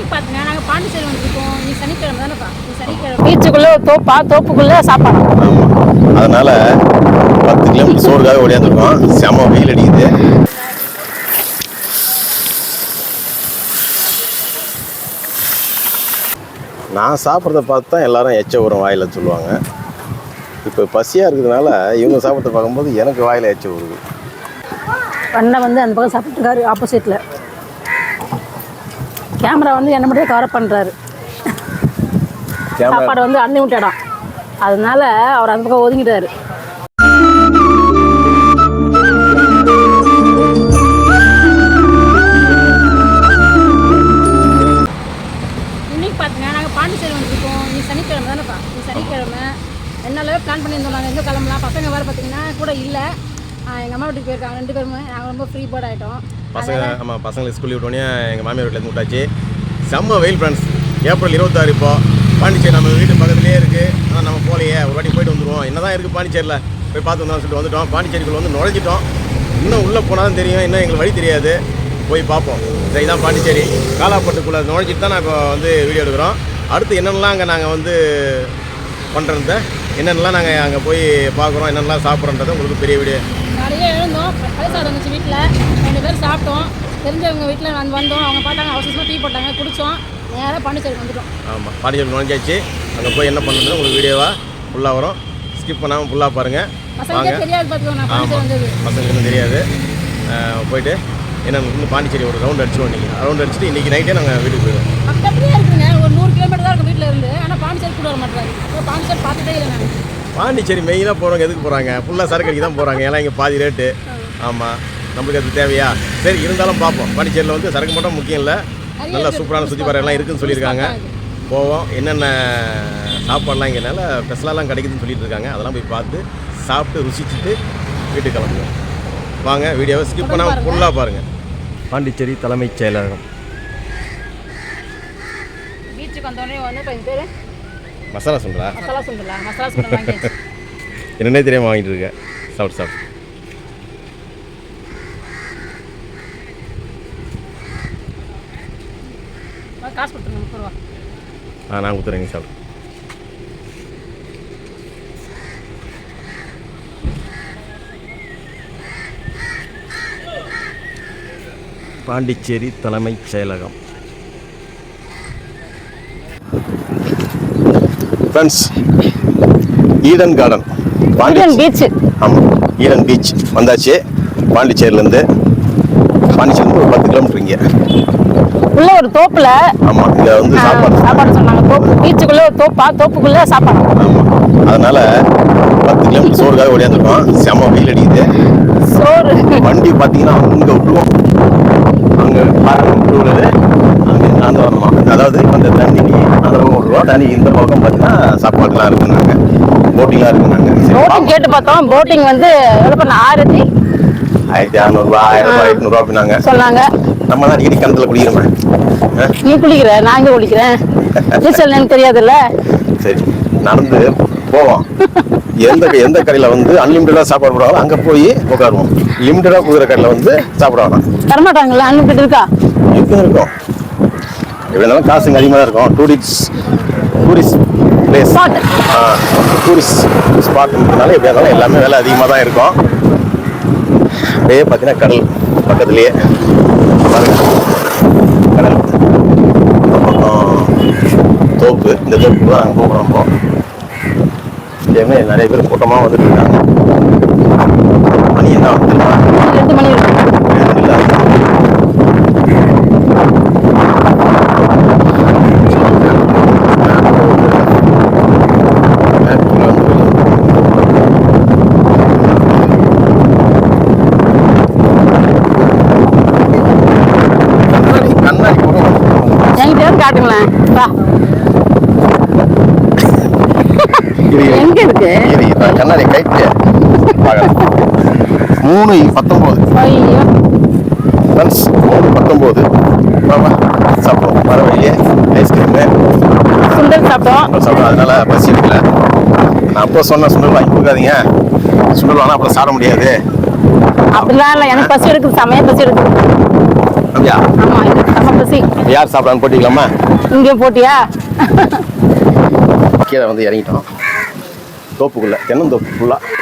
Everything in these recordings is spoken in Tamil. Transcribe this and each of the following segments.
இன்னைக்கு பார்த்தீங்கன்னா நாங்கள் பாண்டிச்சேரி வந்திருக்கோம் நீ சனிக்கிழமை தானேப்பா? நீ சனிக்கிழமை. பீச்சுக்குள்ளே தோப்பா தோப்புக்குள்ளே சாப்பாடு. ஆமாம் அதனால் பத்து கிலோமீட்டர் சோறுக்காக ஓடியாந்துருக்கோம். செம வெயில் அடிக்குது. நான் சாப்பிட்றத பார்த்து தான் எல்லாரும் எச்ச உரம் வாயில் சொல்லுவாங்க. இப்போ பசியாக இருக்கிறதுனால இவங்க சாப்பிட்றத பார்க்கும்போது எனக்கு வாயில் எச்ச வருது அண்ணன் வந்து அந்த பக்கம் சாப்பிட்டுருக்காரு ஆப்போசிட்டில் கேமரா வந்து என்ன மட்டும் கவர் பண்ணுறாரு கேமரா சாப்பாடு வந்து அன்லிமிட்டடாம் அதனால அவர் அந்த பக்கம் ஒதுங்கிட்டாரு. இன்னைக்கு பார்த்தீங்கன்னா நாங்கள் பாண்டிச்சேரி வந்திருக்கோம். நீ சனிக்கிழமை தானேப்பா? நீ சனிக்கிழமை. என்னாலவே பிளான் பண்ணியிருந்தோம் நாங்கள் எங்கே கிளம்பலாம்? பசங்க வேறு பார்த்தீங்கன்னா கூட இல்லை. எங்கள் அம்மா வீட்டுக்கு போயிருக்காங்க. ரெண்டு பேருமே. நாங்கள் ரொம்ப ஃப்ரீ பேர்ட் ஆகிட்டோம் பசங்க ஆமாம் பசங்களை ஸ்கூல் விட்டோடனே எங்கள் மாமியார் வீட்டில் விட்டாச்சு செம்ம வெயில் ஃப்ரெண்ட்ஸ் ஏப்ரல் இருபத்தாறு இப்போ. பாண்டிச்சேரி நம்ம வீட்டு பக்கத்துலேயே இருக்குது ஆனால் நம்ம போகலையே ஒரு வாட்டி போயிட்டு வந்துடுவோம் என்ன தான் இருக்குது பாண்டிச்சேரியில் போய் பார்த்து வந்தோம்னு சொல்லிட்டு வந்துட்டோம். பாண்டிச்சேரிக்குள்ள வந்து நுழைஞ்சிட்டோம். இன்னும் உள்ளே போனால் தான் தெரியும். இன்னும் எங்களுக்கு வழி தெரியாது. போய் பார்ப்போம். சரி தான் பாண்டிச்சேரி. காலாப்பட்டுக்குள்ளே நுழைஞ்சிட்டு தான் நாங்கள் வந்து வீடியோ எடுக்கிறோம். அடுத்து என்னென்னலாம் அங்கே நாங்கள் வந்து பண்ணுறத என்னென்னலாம் நாங்கள் அங்கே போய் பார்க்குறோம் என்னென்னலாம் சாப்பிட்றோன்றதை உங்களுக்கு பெரிய வீடியோ பழசாதம் இருந்துச்சு வீட்டில். ரெண்டு பேரும் சாப்பிட்டோம். தெரிஞ்சவங்க வீட்டில் வந்து வந்தோம். அவங்க பார்த்தாங்க அவசரமாக டீ போட்டாங்க குடித்தோம் நேராக பாண்டிச்சேரி வந்துட்டோம். ஆமாம் பாண்டிச்சேரி நுழைஞ்சாச்சு அங்கே போய் என்ன பண்ணுறது உங்களுக்கு வீடியோவாக ஃபுல்லாக வரும். ஸ்கிப் பண்ணாமல் ஃபுல்லாக பாருங்கள் வாங்க. தெரியாது பார்த்துக்கோ நான் பாண்டிச்சேரி ஆமாம் வந்தது. பசங்களுக்கு தெரியாது. போயிட்டு என்ன இன்னும் பாண்டிச்சேரி ஒரு ரவுண்ட் அடிச்சிடுவோம் நீங்கள் ரவுண்ட் அடிச்சுட்டு இன்றைக்கி நைட்டே நாங்கள் வீட்டுக்கு போயிடுவோம். பக்கத்துலேயே இருக்குங்க. ஒரு நூறு கிலோமீட்டர் தான் இருக்கும் வீட்டில் இருந்து. ஆனால் பாண்டிச்சேரி கூட வர அப்புறம் பாண்டிச்சேரி பார்த்துட்டே இல்லை நான் பாண்டிச்சேரி மெயினாக போகிறவங்க எதுக்கு போகிறாங்க ஃபுல்லாக சரக்கு அடிக்க தான் போகிறாங்க ஏன்னா இங்கே பாதி ரேட்டு ஆமாம் நம்மளுக்கு அது தேவையா? சரி இருந்தாலும் பார்ப்போம். பாண்டிச்சேரியில் வந்து சரக்கு மட்டும் முக்கியம் இல்லை. நல்லா சூப்பரான சுற்றி எல்லாம் இருக்குதுன்னு சொல்லியிருக்காங்க. போவோம். என்னென்ன சாப்பாடுலாம் இங்கே நல்ல ஸ்பெஷலாலாம் கிடைக்குதுன்னு சொல்லிட்டு இருக்காங்க அதெல்லாம் போய் பார்த்து சாப்பிட்டு ருசிச்சுட்டு வீட்டுக்கு கிளம்புவோம். வாங்க வீடியோவை ஸ்கிப் பண்ணாமல் ஃபுல்லாக பாருங்கள் பாண்டிச்சேரி தலைமைச் செயலகம். மசாலா சொல்கிறா மசாலா சுண்டலா மசாலா சுண்டல் வாங்கியாச்சு. என்னன்னே தெரியாமல் வாங்கிட்டு இருக்கேன் சாப்பிட்டு சாப்பிட்டு காசு கொடுத்துருங்க முப்பது ரூபா. ஆ நான் கொடுத்துறேங்க சாப்பிட்டு பாண்டிச்சேரி தலைமைச் செயலகம். Friends Eden garden Eden beach ஆமாம் ஈடன் பீச் வந்தாச்சு. பாண்டிச்சேரியிலேருந்து பாண்டிச்சேரிலேருந்து ஒரு பத்து கிலோமீட்டர் இங்கே. உள்ள ஒரு தோப்புல ஆமாம் இங்கே வந்து சாப்பாடு சாப்பாடு சொன்னாங்க. தோப்பு பீச்சுக்குள்ளே ஒரு தோப்பா தோப்புக்குள்ளே சாப்பாடு. அதனால் பத்து கிலோமீட்டர் சோறுக்காக ஓடியாந்துருக்கோம். செம வெயில் அடிக்குது. சோறு. வண்டி பார்த்தீங்கன்னா அங்கே விட்டுருவோம். அங்கே பாருங்க விட்டுறது அங்கே அந்த வரணுமா? அதாவது இந்த தண்ணி அந்த பக்கம் விட்டுருவோம் தண்ணி இந்த பக்கம் பார்த்தீங்கன்னா சாப்பாடுலாம் இருக்குனாங்க போட்டிங்லாம் இருக்குனாங்க சரி போட்டிங். கேட்டு பார்த்தோம். போட்டிங் வந்து எவ்வளோ பண்ண? ஆயிரத்தி ஆயிரத்தி அறநூறுபா ஆயிரம் ரூபாய் எட்நூறுபா அப்படின்னாங்க. சொன்னாங்க. நம்ம தான் அடிக்கடி கிணத்துல குடிக்கிறோமே ஆ? நீ குளிக்கிற நான் குளிக்கிறேன்? நீச்சல் எனக்கு தெரியாதுல்ல? சரி நடந்து போவோம். எந்த எந்த கடையில் வந்து அன்லிமிட்டடாக சாப்பாடு போடுவாங்களோ அங்கே போய் உட்காருவோம் லிமிட்டடாக கொடுக்குற கடையில் வந்து சாப்பிட வேணாம். தரமாட்டாங்களா? அன்லிமிட்டட் இருக்கா? இருக்கும். இருக்கும் இருந்தாலும் காசுங்க அதிகமாக தான் இருக்கும். Tourist tourist place. டூரிஸ்ட் ஸ்பாட்னால எப்படியா இருந்தாலும் எல்லாமே விலை அதிகமாக தான் இருக்கும். அப்படியே பார்த்தீங்கன்னா கடல் பக்கத்துலேயே. கடல். தோப்பு. இந்த தோப்பு தான் நாங்கள் போகிறோம் இப்போ இதேமே நிறைய பேர் கூட்டமாக வந்துட்டு இருக்காங்க. மணி என்ன வந்து ரெண்டு மணி இருக்கும் கண்ணாடி கண்ணாடி கூட என்கிட்ட இருந்து காட்டுங்களேன் வா. இது எங்க இருக்கு? கண்ணாடி கைட்டு மூணு பத்தொம்போது. ஃப்ரெண்ட்ஸ் மூணு பத்தொம்போது. வாமா சாப்பிடுவோம். வழியே. ஐஸ்கிரீமு சுண்டல் சாப்பிட்டோம் சாப்பிடுவோம். அதனால பசி எடுக்கல. நான் அப்போ சொன்ன சுண்டல் வாங்கி கொடுக்காதீங்க. சுண்டல் வாங்கினா அப்புறம் சாப்பிட முடியாது. அப்படிலாம் இல்லை. எனக்கு பசி எடுக்குது செமையா பசி எடுக்குது அப்படியா? யார் சாப்பிடலான்னு போட்டிக்கலாமா? இங்கேயும் போட்டியா? கீழே வந்து இறங்கிட்டோம். தோப்புக்குள்ளே தென்னந்தோப்பு ஃபுல்லாக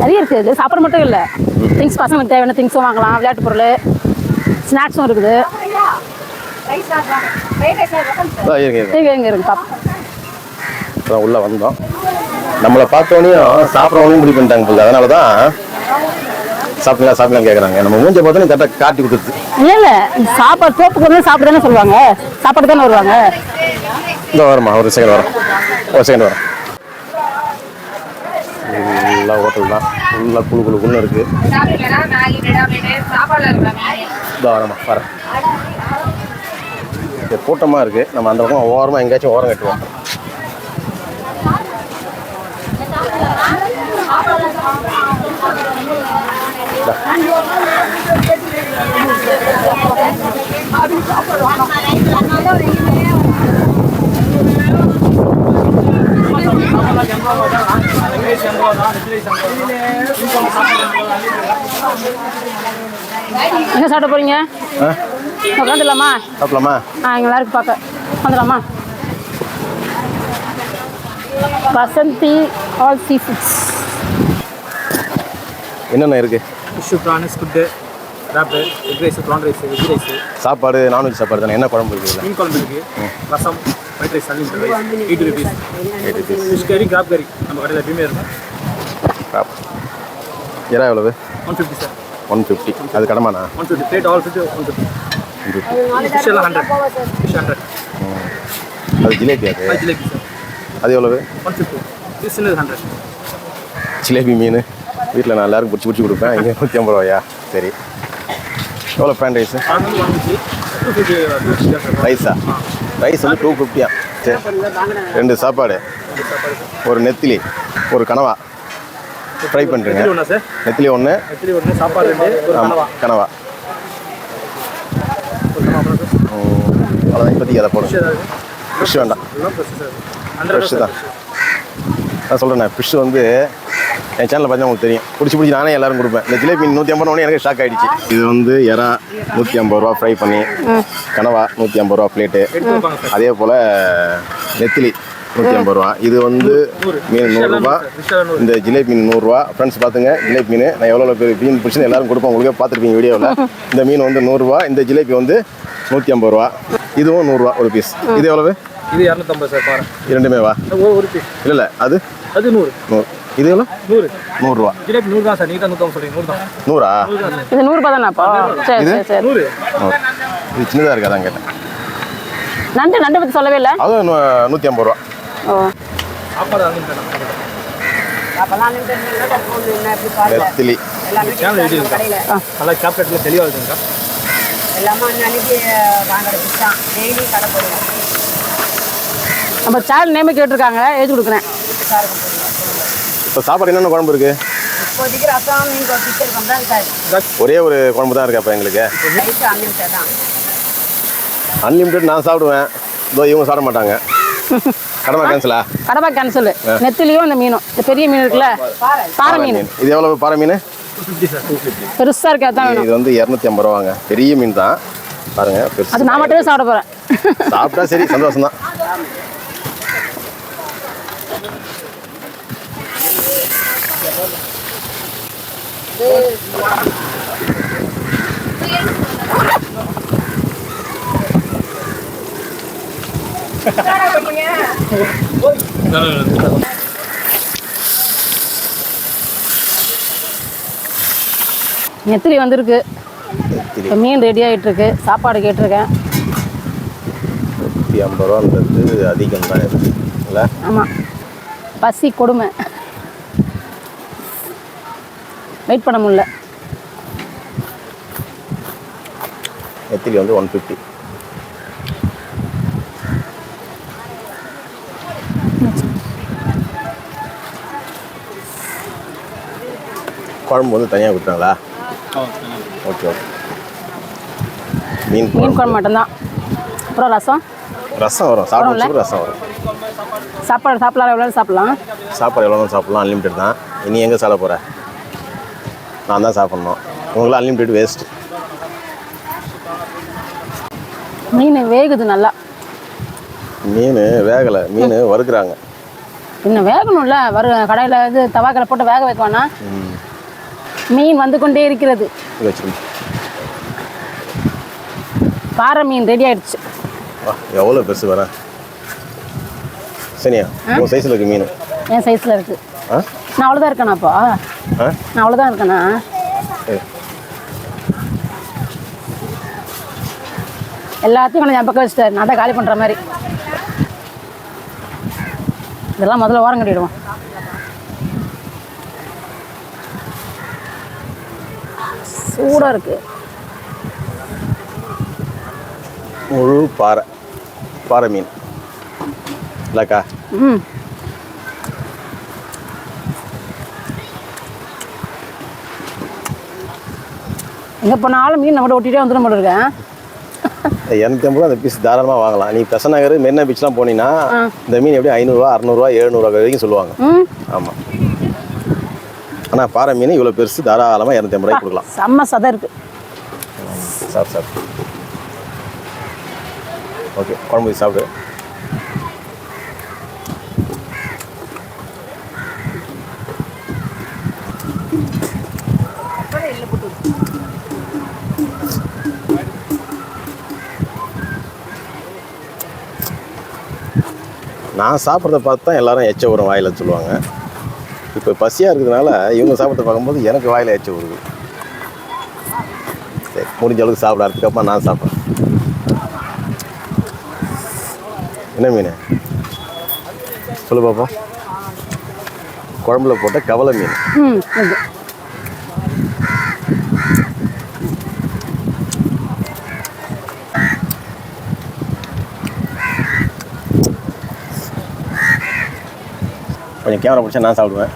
நிறைய இருக்குது இது சாப்பிட மட்டும் இல்லை. திங்ஸ் பசங்களுக்கு தேவையான திங்ஸும் வாங்கலாம். விளையாட்டு பொருள் ஸ்நாக்ஸும் இருக்குது. உள்ளே வந்தோம். நம்மளை பார்த்தோன்னே சாப்பிட்றவனையும் முடிவு பண்ணிட்டாங்க அதனால தான் சாப்பிடலாம் சாப்பிடலாம் கேட்குறாங்க நம்ம மூஞ்ச பார்த்தோன்னே கரெக்டாக காட்டி கொடுத்துருது இல்லை இல்லை. சாப்பாடு தோப்புக்கு வந்து சாப்பிட தானே சொல்லுவாங்க. சாப்பாடு தானே வருவாங்க? இந்த வரமா ஒரு செகண்ட் வரோம் ஒரு செகண்ட் வரோம் ஃபுல்லாக ஹோட்டல் தான். ஃபுல்லாக குழு குழு குழுன்னு இருக்குது இந்த வரமா வரேன். கூட்டமாக இருக்குது நம்ம அந்த பக்கம் ஓரமாக எங்கேயாச்சும் ஓரம் கட்டுவோம். எங்கே சாப்பிட போகிறீங்க ஆ? உட்காந்துடலாமா சாப்பிடலாமா? ஆ எங்கள் எல்லாருக்கும் பார்க்க வந்துடலாமா வசந்தி ஆல் சீ ஃபுட்ஸ் என்னென்ன இருக்குது fish prawn squid wrap egg rice prawn rice veg rice சாப்பாடு நான்வெஜ் சாப்பாடு தானே? என்ன குழம்பு இருக்குது மீன் குழம்பு இருக்குது rasam white rice rice eighty rupees eight rupees fish கறி கிராப் கறி நம்ம கடையில் எப்பயுமே இருக்கும். இறா எவ்வளவு? One fifty sir one fifty அது கடமாண்ணா one fifty plate all fifty one fifty fish எல்லாம் ஹண்ட்ரட் ஃபிஷ் ஹண்ட்ரட் அது ஜிலேபி அது? ஜிலேபி சார் அது எவ்வளவு? ஒன் ஃபிஃப்டி சின்னது ஹண்ட்ரட் ஜிலேபி மீன். வீட்டில் நான் எல்லாருக்கும் பிடிச்சி பிடிச்சி கொடுப்பேன். இங்கே நூற்றி ஐம்பது ரூபாயா? சரி. எவ்வளோ பேன் ரைஸு ரைஸா ரைஸ் வந்து டூ ஃபிஃப்டியா சரி ரெண்டு சாப்பாடு. ஒரு நெத்திலி ஒரு கனவா. ஃப்ரை பண்ணுறேங்க நெத்திலி ஒன்றா சாப்பாடு கனவா. அவ்வளோதான் இப்போதைக்கு அதை போடும் ஃபிஷ் ஃபிஷ் வேண்டாம். ஃப்ரெஷ்ஷு தான். நான் சொல்கிறேன் ஃபிஷ் வந்து என் சேனலில் பார்த்தா உங்களுக்கு தெரியும். பிடிச்சி பிடிச்சி நானே எல்லாரும் கொடுப்பேன். இந்த ஜிலேபி நூற்றி ஐம்பது ரூபா எனக்கு ஷாக் ஆகிடுச்சு இது வந்து எறா நூற்றி ஐம்பது ரூபா ஃப்ரை பண்ணி கனவா நூற்றி ஐம்பது ரூபா பிளேட்டு அதே போல் நெத்திலி நூற்றி ஐம்பது ரூபா. இது வந்து மீன் நூறுரூபா ஃபிஷ் எல்லாம் நூறு இந்த ஜிலேபி மீன் நூறுரூவா ஃப்ரெண்ட்ஸ் பார்த்துங்க ஜிலேபி மீன். நான் எவ்வளோ பேர் மீன் பிடிச்சி எல்லாரும் கொடுப்போம் உங்களுக்கே பார்த்துருப்பீங்க வீடியோவில். இந்த மீன் வந்து நூறுரூவா இந்த ஜிலேபி வந்து நூற்றி ஐம்பது ரூபா. இதுவும் நூறுரூவா ஒரு பீஸ் இது எவ்வளவு? இது இரநூத்தம்பது சார் இரண்டுமே வா ஒரு ஒரு பீஸ் இல்லை இல்லை. அது? அது நூறு. நூறு. இது எவ்வளோ? நூறு. நூறுரூவா. ஜிலேபி நூறு தான் சார். நீங்கள் தான் தான். தான் இது நூறுரூபா தானே அப்போ? சரி சரி சரி. நூறு. இது சின்னதாக இருக்காதான் கேட்டேன். நண்டு நண்டு பற்றி சொல்லவே இல்லை? நூ- நூற்றி ஐம்பது ரூபா. ஓ. இருக்கா? நல்லா தெளிவாக இருக்குங்கக்கா எல்லாமே அன்னைக்கு வாங்குறது தான். டெய்லி கடை போடுவோம். நம்ம சேனல் நேமே கேட்டிருக்காங்க. எழுதி கொடுக்குறேன். இப்போ சாப்பாடு என்னென்ன குழம்பு சார் ஒரே ஒரு குழம்பு தான் இருக்கா இப்போ எங்களுக்கு? அன்லிமிட்டட் நான் சாப்பிடுவேன். இதோ இவங்க சாப்பிட மாட்டாங்க. கடமை கேன்சலா கடப்பா கேன்சல் நெத்திலியும் இந்த மீனும். இந்த பெரிய மீன் இருக்குல்ல? பாறை மீன். இது எவ்வளவு பாறை மீன்? பெருசாக இருக்கு அதான் இது வந்து இரநூத்தி ஐம்பது ரூபாங்க. பெரிய மீன் தான். பாருங்க பெருசு அது நான் மட்டுமே சாப்பிட போகிறேன் சாப்பிட்டா சரி சந்தோஷம் தான் நெத்திலி வந்திருக்கு. இப்போ மீன் ரெடி ஆகிட்டு இருக்கு சாப்பாடு கேட்டிருக்கேன். நூற்றி ஐம்பது ரூபான்றது அதிகம் தான் ஆமாம் பசி கொடுமை. வெயிட் பண்ண முடியல. நெத்திலி வந்து ஒன் ஃபிஃப்டி குழம்பு வந்து தனியாக கொடுத்தாங்களா? ஓகே ஓகே மீன் மீன் குழம்பு. மட்டும்தான். அப்புறம் ரசம்? ரசம் வரும். சாப்பிட ரசம் வரும். சாப்பாடு சாப்பிடலாம் எவ்வளோ சாப்பிடலாம்? சாப்பாடு எவ்வளோ சாப்பிடலாம்? அன்லிமிட்டட் தான். இனி எங்கே சாப்பிட போகிற நான் தான் சாப்பிட்ணும். உங்களுக்கு அன்லிமிட்டெட் வேஸ்ட் மீன் வேகுது நல்லா. மீன் வேகலை மீன் வறுக்குறாங்க. இன்னும் வேகணும்ல வரு கடையில் இது தவாக்கில் போட்டு வேக வைக்கவானா மீன் வந்து கொண்டே இருக்கிறது. பாறை மீன் ரெடி ஆயிடுச்சு. எவ்வளோ பெருசு வரேன் சரியா உங்கள் சைஸில் இருக்கு மீன். என் சைஸில் இருக்குது ஆ? நான் அவ்வளோதான் இருக்கேனாப்பா. நான் அவ்வளோதான் இருக்கேனா. எல்லாத்தையும் கொஞ்சம் என் பக்கம் வச்சுட்டாரு. நான் தான் காலி பண்ணுற மாதிரி. இதெல்லாம் முதல்ல ஓரம் கட்டிடுவோம். சூடாக இருக்குது முழு பாறை. பாறை மீன். இல்லைக்கா ம். எங்கே போனாலும் மீன் நம்மகிட்ட ஒட்டிகிட்டே வந்துடும் போல இருக்கேன் இரநூத்தி அந்த பீஸ் தாராளமாக வாங்கலாம். நீ பெச நகர் மெரினா பீச்லாம் போனீங்கன்னா இந்த மீன் எப்படி ஐநூறுரூவா அறநூறுவா எழுநூறுவா வரைக்கும் சொல்லுவாங்க. ஆமாம் ஆனால் பாறை மீன் இவ்வளோ பெருசு தாராளமாக இரநூத்தி ஐம்பது ரூபாய்க்கு கொடுக்கலாம். செம்ம சதை இருக்குது சார் சார். ஓகே குழம்பு சாப்பிடு. நான் சாப்பிட்றத பார்த்து தான் எல்லாரும் எச்ச வரும் வாயில் சொல்லுவாங்க. இப்போ பசியாக இருக்கிறதுனால இவங்க சாப்பிட்றத பார்க்கும்போது எனக்கு வாயில் எச்ச வருது சரி முடிஞ்ச அளவுக்கு சாப்பிட அதுக்கப்புறம் நான் சாப்பிட்றேன். என்ன மீன்? சொல்லு பாப்போம். குழம்புல போட்ட கவலை மீன். கொஞ்சம் கேமரா பிடிச்சா நான் சாப்பிடுவேன்.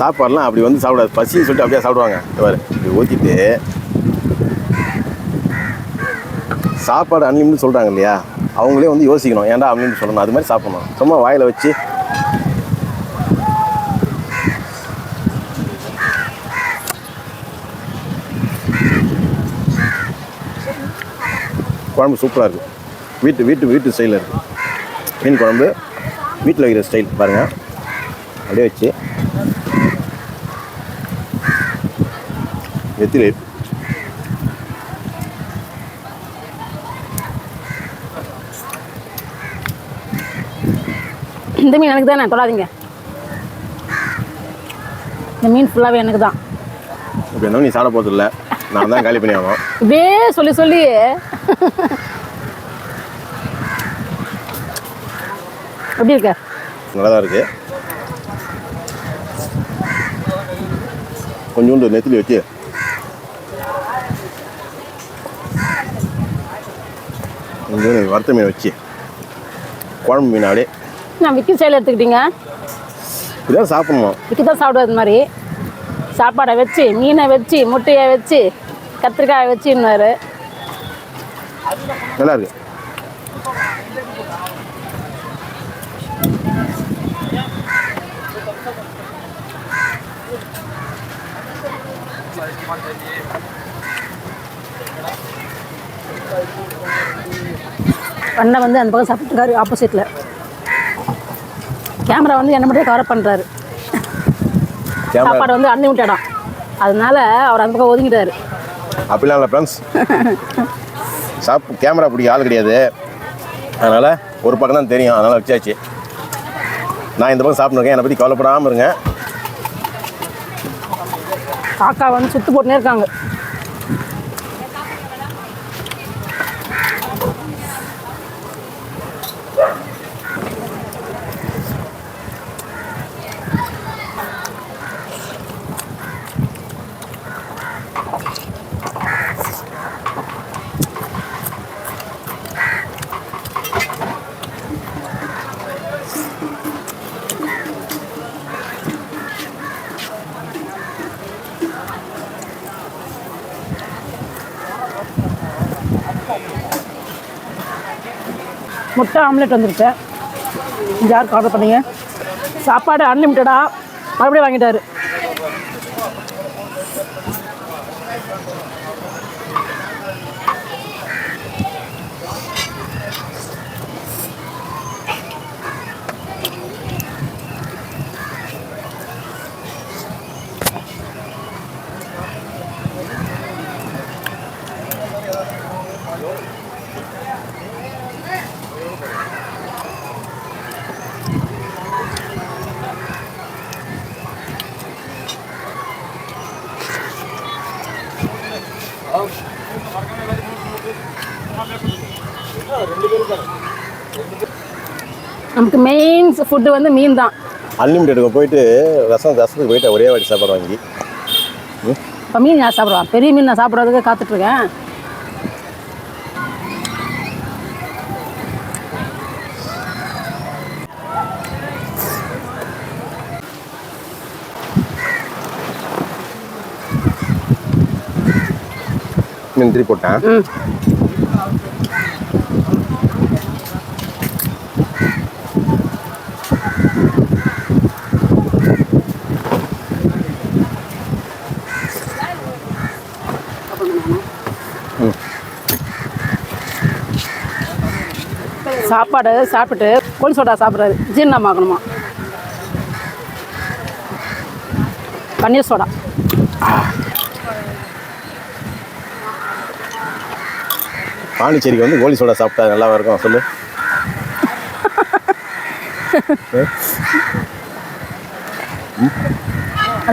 சாப்பாடுலாம் அப்படி வந்து சாப்பிடாது. பசின்னு சொல்லிட்டு அப்படியே சாப்பிடுவாங்க. இவர் இப்படி ஊற்றிட்டு சாப்பாடு அன்லிமிட் சொல்கிறாங்க இல்லையா? அவங்களே வந்து யோசிக்கணும். ஏன்டா அன்லிமிட் சொல்லணும்? அது மாதிரி சாப்பிடணும். சும்மா வாயில் வச்சு. குழம்பு சூப்பராக இருக்கும் வீட்டு வீட்டு வீட்டு ஸ்டைலில் இருக்குது மீன் குழம்பு. வீட்டில் வைக்கிற ஸ்டைல் பாருங்கள் அப்படியே வச்சு. வெத்திலை. இந்த மீன் எனக்கு தானே தொடாதீங்க. இந்த மீன் ஃபுல்லாகவே எனக்கு தான். இப்போ என்ன நீ சாப்பிட போகிறது இல்லை நான் தான் காலி பண்ணி ஆகணும் இப்படியே சொல்லி சொல்லி. எப்படி இருக்க? நல்லா தான் இருக்குது கொஞ்சோண்டு நெத்திலி வச்சு. கொஞ்சோண்டு வறுத்த மீன் வச்சு. குழம்பு மீன் அப்படியே. நான் விக்கி ஸ்டைல் எடுத்துக்கிட்டீங்க? இப்படிதான் சாப்பிடணும். விக்கி தான் சாப்பிடுவது மாதிரி. சாப்பாடை வச்சு மீனை வச்சு முட்டையை வச்சு கத்திரிக்காயை வச்சுன்னாரு நல்லா இருக்கு. அண்ணன் வந்து அந்த பக்கம் சாப்பிட்டுருக்காரு ஆப்போசிட்டில் கேமரா வந்து என்ன மட்டும் கவர் பண்ணுறாரு சாப்பாடு வந்து அன்லிமிட்டடா அதனால அவர் அந்த பக்கம் ஒதுங்கிட்டாரு. அப்படிலாம் இல்லை ஃப்ரெண்ட்ஸ் சாப் கேமரா பிடிக்க ஆள் கிடையாது. அதனால் ஒரு பக்கம் தான் தெரியும். அதனால் வச்சாச்சு. நான் இந்த பக்கம் சாப்பிட்ருக்கேன் என்னை பற்றி கவலைப்படாமல் இருங்க. காக்கா வந்து சுத்து போட்டுனே இருக்காங்க. முட்டை ஆம்லெட் வந்துருச்சு. யாருக்கு ஆர்டர் பண்ணீங்க? சாப்பாடு அன்லிமிட்டடாக மறுபடியும் வாங்கிட்டாரு நமக்கு மெயின் ஃபுட்டு வந்து மீன் தான். அன்லிமிட்டெடுக்கு போயிட்டு ரசம் ரசத்துக்கு போயிட்டு ஒரே வாட்டி சாப்பாடு வாங்கி. இப்போ மீன் யார் சாப்பிடுவா? பெரிய மீன் நான் சாப்பிட்றதுக்கு காத்துட்ருக்கேன். நன்றி போட்டேன் ம் சாப்பாடு சாப்பிட்டு கோழி சோடா சாப்பிட்றாரு ஜீரணமாகணுமா பன்னீர் சோடா. பாண்டிச்சேரிக்கு வந்து கோலி சோடா சாப்பிட்டா நல்லா இருக்கும்? சொல்லு.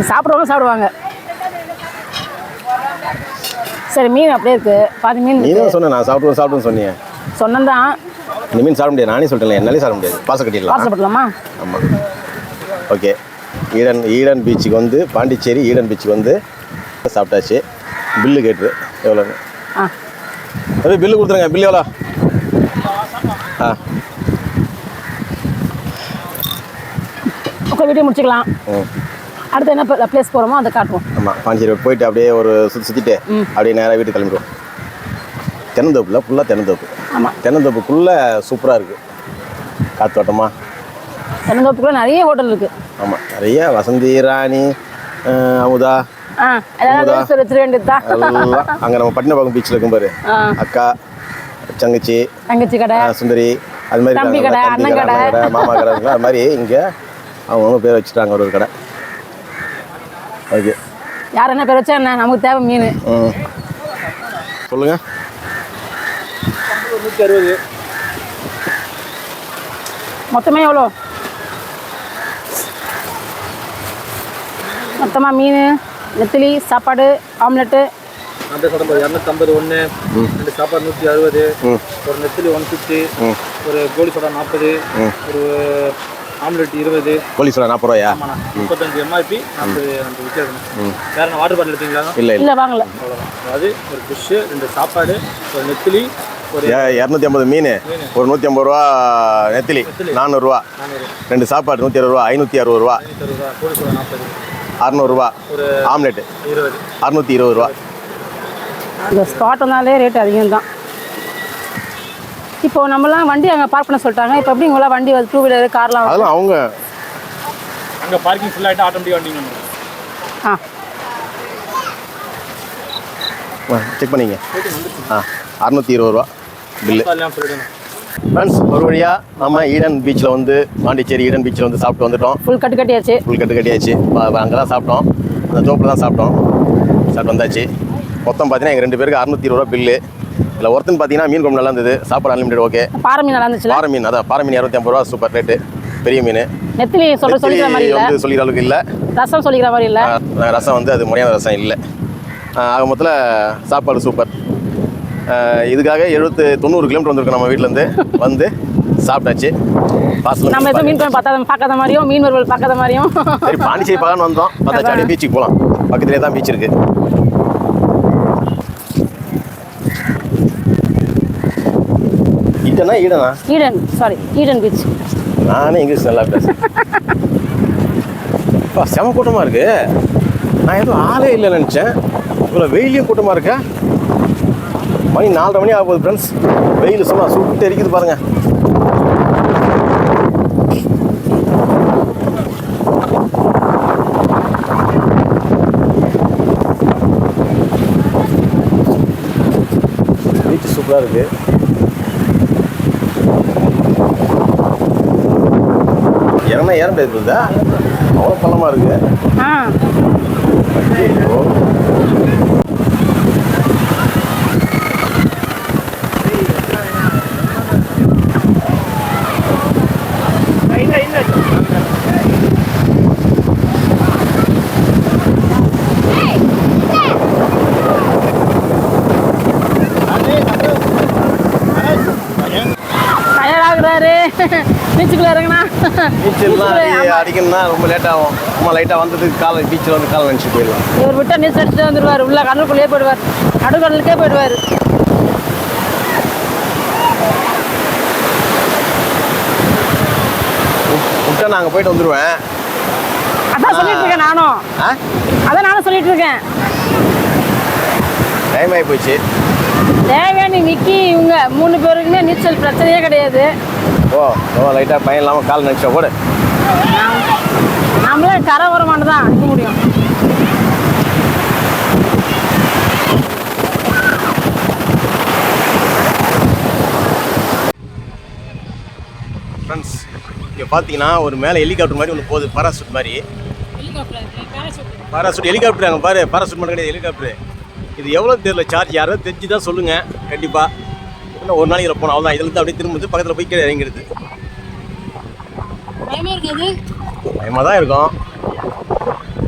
சாப்பிட்றவங்க சாப்பிடுவாங்க. சரி மீன் அப்படியே இருக்கு. பாதி மீன் நீ. தான் சொன்ன நான் சாப்பிடுவேன் சாப்பிடுன்னு சொன்னீங்க சொன்னதான் மீன் சாப்பிட முடியாது. நானே சொல்லிட்டேன் என்னாலே சாப்பிட முடியாது. பாச கட்டிடலாம். ஆசைப்படலாமா ஆமாம் ஓகே ஈடன் ஈடன் பீச்சுக்கு வந்து பாண்டிச்சேரி ஈடன் பீச்சுக்கு வந்து சாப்பிட்டாச்சு. பில்லு கேட்டுரு எவ்வளோ தம்பி பில்லு கொடுத்துருங்க. பில்லு எவ்வளோ ஆ. உங்கள் வீடியோ முடிச்சுக்கலாம். அடுத்து என்ன பிளேஸ் போகிறோமோ அதை காட்டுவோம். ஆமாம் பாண்டிச்சேரி போயிட்டு அப்படியே ஒரு சுற்றி சுற்றிட்டு அப்படியே நேராக வீட்டுக்கு கிளம்பிடுவோம். தென்னந்தோப்புல ஃபுல்லாக தென்னந்தோப்பு. ஆமாம் தென்னந்தோப்புக்குள்ளே சூப்பராக இருக்குது காத்தோட்டமாக தென்னந்தோப்புக்குள்ள நிறைய ஹோட்டல் இருக்குது ஆமாம் நிறைய வசந்தி ராணி அமுதா அங்கே நம்ம பட்டினப்பாக்கம் பீச்சில் இருக்கும் பாரு. அக்கா தங்கச்சி தங்கச்சி கடை சுந்தரி அது மாதிரி தம்பி கடை, அண்ணன் கடை, மாமா கடை அது மாதிரி இங்கே அவங்கவுங்க பேர் வச்சுட்டாங்க ஒரு ஒரு கடை. ஓகே யார் என்ன பேர் வச்சா என்ன? நமக்கு தேவை மீன். சொல்லுங்கள் நூற்றி அறுபது. மொத்தமே எவ்வளோ? மொத்தமாக மீன் நெத்திலி சாப்பாடு ஆம்லெட்டு. அப்படியே சொல்லும்போது இரநூத்தம்பது ஒன்று ரெண்டு சாப்பாடு நூற்றி அறுபது ஒரு நெத்திலி ஒன் ஃபிஃப்டி ஒரு கோழி சோடா நாற்பது. ஒரு ஆம்லெட் இருபது. போலீஸ் நாற்பது ரூபாயா? முப்பத்தஞ்சு எம்ஆர்பி நாற்பது ரெண்டு விற்கிறதுண்ணா வேற என்ன வாட்டர் பாட்டில் எடுத்தீங்களா? இல்லை இல்லை. இல்லை வாங்கல. அவ்வளோதான் அதாவது ஒரு ஃபிஷ்ஷு ரெண்டு சாப்பாடு ஒரு நெத்திலி இரநூத்தி ஐம்பது மீன் ஒரு நூற்றி ஐம்பது ரூபா நெத்திலி நானூறுரூவா ரெண்டு சாப்பாடு நூற்றி அறுபது ரூபா ஐநூற்றி அறுபது ரூபா. அறநூறுரூவா ஆம்லெட்டு. அறுநூற்றி இருபது ரூபா. இந்த ஸ்பாட் வந்தாலே ரேட் அதிகம் தான் இப்போ நம்மலாம் வண்டி அங்கே பார்க் பண்ண சொல்லிட்டாங்க. இப்போ எப்படி உங்களாம் வண்டி வந்து டூ வீலர் கார்லாம்? அதெல்லாம் அவங்க அங்கே பார்க்கிங் ஃபுல் ஆகிட்டு ஆட்டோமேட்டிக் வண்டிங்க ஆ. செக் பண்ணிங்க. ஆ அறநூற்றி இருபது ரூபா. பில்லு ஃப்ரெண்ட்ஸ் ஒரு வழியாக நம்ம ஈடன் பீச்சில் வந்து பாண்டிச்சேரி ஈடன் பீச்சில் வந்து சாப்பிட்டு வந்துட்டோம். ஃபுல் கட்டு கட்டியாச்சு. ஃபுல் கட்டு கட்டியாச்சு. அங்கே தான் சாப்பிட்டோம். அந்த தோப்பில் தான் சாப்பிட்டோம். சாப்பிட்டு வந்தாச்சு. மொத்தம் பார்த்தீங்கன்னா எங்கள் ரெண்டு பேருக்கு அறுநூத்தி இருபது ரூபா பில்லு இதில் ஒருத்தன் பார்த்தீங்கன்னா மீன் குழம்பு நல்லா இருந்தது. சாப்பாடு அன்லிமிட்டட் ஓகே பாறை மீன் நல்லா இருந்துச்சுல? பாறை மீன் அதான். பாறை மீன் இரநூத்தி ஐம்பது ரூபா சூப்பர் ரேட்டு பெரிய மீன். நெத்திலி சொல்ற சொல்லிக்கிற மாதிரி இல்லை? வந்து சொல்லிக்கிற அளவுக்கு இல்லை. ரசம் சொல்லிக்கிற மாதிரி இல்லை? ரசம் வந்து அது முறையான ரசம் இல்லை. ஆக மொத்தத்தில் சாப்பாடு சூப்பர் இதுக்காக எழுபத்து தொண்ணூறு கிலோமீட்டர் வந்திருக்கோம் நம்ம வீட்டிலேருந்து வந்து சாப்பிட்டாச்சு. நம்ம எதுவும் மீன் பார்த்தாத பார்க்காத மாதிரியும் மீன் வறுவல் பார்க்காத மாதிரியும். சரி பாண்டிச்சேரி பார்க்கலான்னு வந்தோம். பார்த்தாச்சு அப்படியே பீச்சுக்கு போகலாம். பக்கத்துலேயே தான் பீச் இருக்கு. ஈடனா ஈடனா? ஈடன் சாரி ஈடன் பீச் நானே இங்கிலீஷ் நல்லா பேசுறேன் செம கூட்டமாக இருக்கு. நான் எதுவும் ஆளே இல்லைன்னு நினச்சேன். இவ்வளோ வெயிலையும் கூட்டமாக இருக்கா? மணி நாலரை மணி ஆக போகுது ஃப்ரெண்ட்ஸ் வெயில் சொன்னால் சுட்டு எரிக்குது பாருங்கள் பீச் சூப்பராக இருக்குது இறங்கினா ஏற முடியாது இருக்குதா அவ்வளோ பள்ளமாக இருக்குது பீச்சுக்குள்ள இறங்கினா. நீச்சல்லாம் அடி அடிக்கணும்னா ரொம்ப லேட் ஆகும். சும்மா லைட்டாக வந்ததுக்கு காலை பீச்சில் வந்து காலை நினச்சி போயிடலாம். இவர் விட்டா நீச்சல் அடிச்சுட்டு வந்துடுவார் உள்ள கடலுக்குள்ளேயே போயிடுவார். நடுக்கடலுக்கே போயிடுவார். விட்டா நாங்கள் போயிட்டு வந்துடுவேன் அதான் சொல்லிட்டு இருக்கேன் நானும். அதான் நானும் சொல்லிட்டு இருக்கேன். டைம் ஆகி போச்சு. தேவையான விக்கி இவங்க மூணு பேருக்குமே நீச்சல் பிரச்சனையே கிடையாது. ஓ ஓ லைட்டாக பையன் இல்லாமல் கால் நினச்சா கூட. நம்மளே கரை ஓரமானு தான் அடிக்க முடியும். ஃப்ரெண்ட்ஸ் இங்கே பார்த்தீங்கன்னா ஒரு மேலே ஹெலிகாப்டர் மாதிரி ஒன்று போகுது பாராசூட் மாதிரி. பாராசூட் ஹெலிகாப்டர் அங்கே பாரு பாராசூட் மட்டும் கிடையாது ஹெலிகாப்டர் இது எவ்வளோ தெரியல சார்ஜ் யாராவது தெரிஞ்சு தான் சொல்லுங்கள் கண்டிப்பாக இன்னும் ஒரு நாளைக்கு போனோம் அவ்வளோதான் இதில் அப்படியே திரும்புது பக்கத்தில் போய் கீழே இறங்கிடுது. பயமாக தான் இருக்கும்.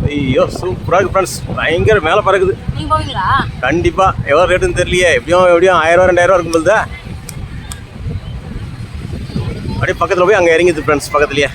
ஐயோ சூப்பராக இருக்குது ஃப்ரெண்ட்ஸ் பயங்கர மேலே பறக்குது. கண்டிப்பாக எவ்வளோ ரேட்டுன்னு தெரியலையே. எப்படியும் எப்படியும் ஆயிரம் ரெண்டாயிரம் இருக்கும் போது அப்படியே பக்கத்தில் போய் அங்கே இறங்கிது ஃப்ரெண்ட்ஸ் பக்கத்துலேயே.